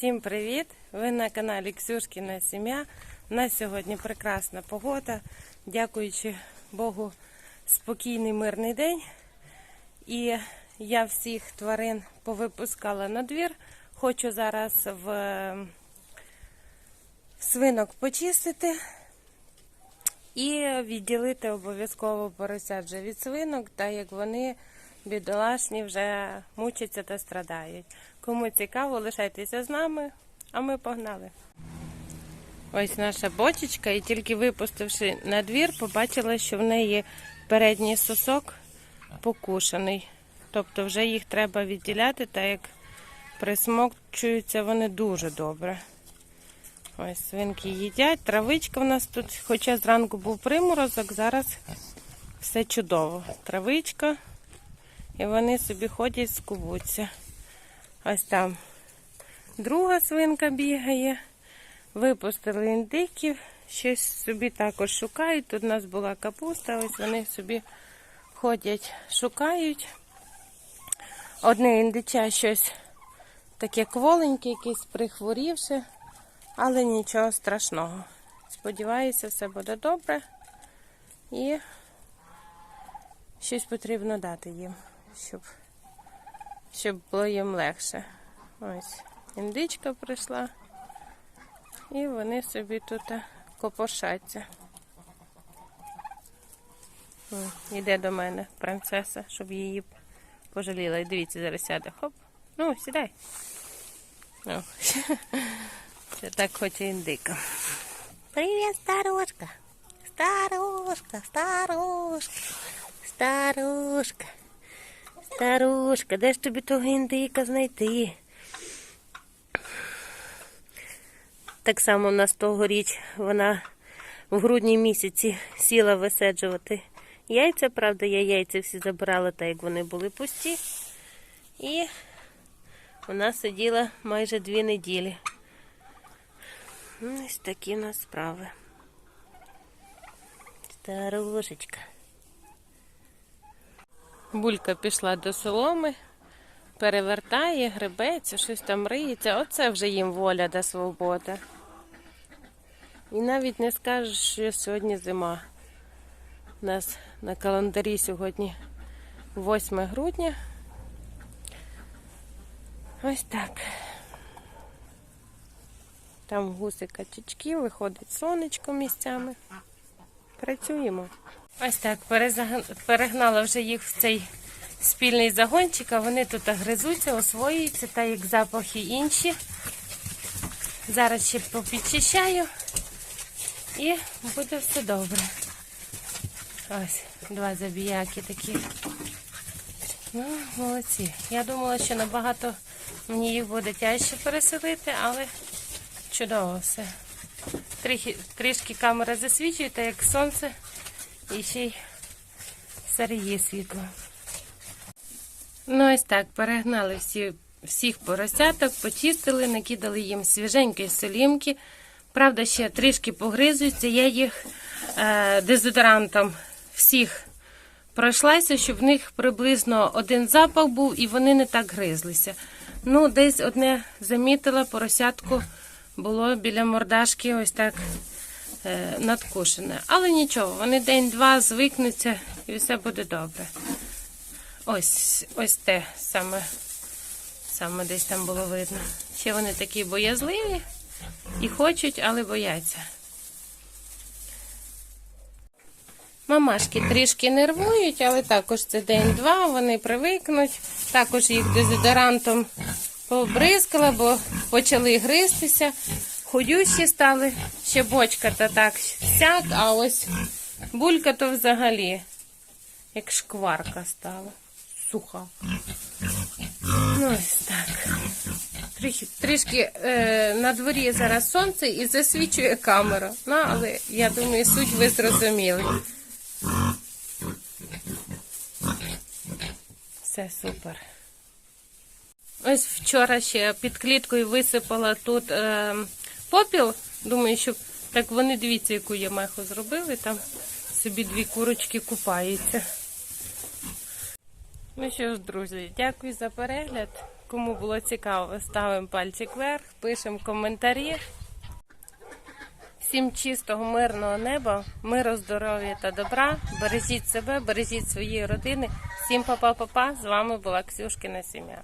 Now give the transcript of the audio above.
Всім привіт! Ви на каналі Ксюшкіна Сім'я. У нас сьогодні прекрасна погода. Дякуючи Богу, спокійний мирний день. І я всіх тварин повипускала на двір. Хочу зараз в е, свинок почистити і відділити обов'язково поросят вже від свинок, так як вони бідолашні вже мучаться та страдають. Кому цікаво, лишайтеся з нами, а ми погнали. Ось наша бочечка, і тільки випустивши на двір, побачила, що в неї передній сосок покушений. Тобто вже їх треба відділяти, так як присмокчуються вони дуже добре. Ось свинки їдять, травичка в нас тут, хоча зранку був приморозок, зараз все чудово. Травичка, і вони собі ходять, скубуться. Ось там друга свинка бігає. Випустили індиків, щось собі також шукають. Тут у нас була капуста, ось вони собі ходять, шукають. Одне індича щось таке кволеньке, якесь прихворівше, але нічого страшного. Сподіваюся, все буде добре. І щось потрібно дати їм, щоб, щоб було їм легше. Ось індичка прийшла. І вони собі тут копошаться. О, Іде до мене принцеса, щоб її пожаліла. І дивіться, зараз сяде. Хоп. Ну, сідай. О. Це так хоче індика. Привіт, старушка. Старушка, старушка, старушка. Старушка, де ж тобі того індика знайти? Так само в нас тогоріч вона в грудні місяці сіла висаджувати яйця. Правда, я яйця всі забирала, так як вони були пусті. І вона сиділа майже дві неділі. Ось такі в нас справи. Старушечка. Булька пішла до соломи, перевертає, гребеться, щось там риється. Оце вже їм воля та свобода. І навіть не скажеш, що сьогодні зима. У нас на календарі сьогодні 8 грудня. Ось так. Там гуси качечки, виходить сонечко місцями. Працюємо. Ось так, перегнала вже їх в цей спільний загончик, а вони тут гризуться, освоюються, та як запахи інші. Зараз ще попідчищаю і буде все добре. Ось, два забіяки такі. Ну, молодці. Я думала, що набагато мені їх буде тяжче переселити, але чудово все. Трішки камера засвічує, та як сонце і ще й серії світло. Ну, ось так, перегнали всі, всіх поросяток, почистили, накидали їм свіженької солімки. Правда, ще трішки погризуються. Я їх е, дезодорантом всіх пройшлася, щоб в них приблизно один запах був і вони не так гризлися. Ну, десь одне замітила, поросятку було біля мордашки ось так надкушене. Але нічого, вони день-два звикнуться і все буде добре. Ось ось те саме, саме десь там було видно. Ще вони такі боязливі і хочуть, але бояться. Мамашки трішки нервують, але також це день-два, вони привикнуть. Також їх дезодорантом побризкала, бо почали гристися. Ходющі стали, ще бочка то так сяк, а ось булька то взагалі, як шкварка стала. Суха. Ну, ось так. Трішки, е, на дворі зараз сонце і засвічує камера. Ну, але я думаю, суть ви зрозуміли. Все супер. Ось вчора ще під кліткою висипала тут е, попіл. Думаю, що так вони дивіться, яку я меху зробили. Там собі дві курочки купаються. Ну що ж, друзі, дякую за перегляд. Кому було цікаво, ставимо пальчик вверх, пишемо коментарі. Всім чистого, мирного неба, миру, здоров'я та добра. Бережіть себе, бережіть свої родини. Всім па-па-па-па. З вами була Ксюшкина сім'я.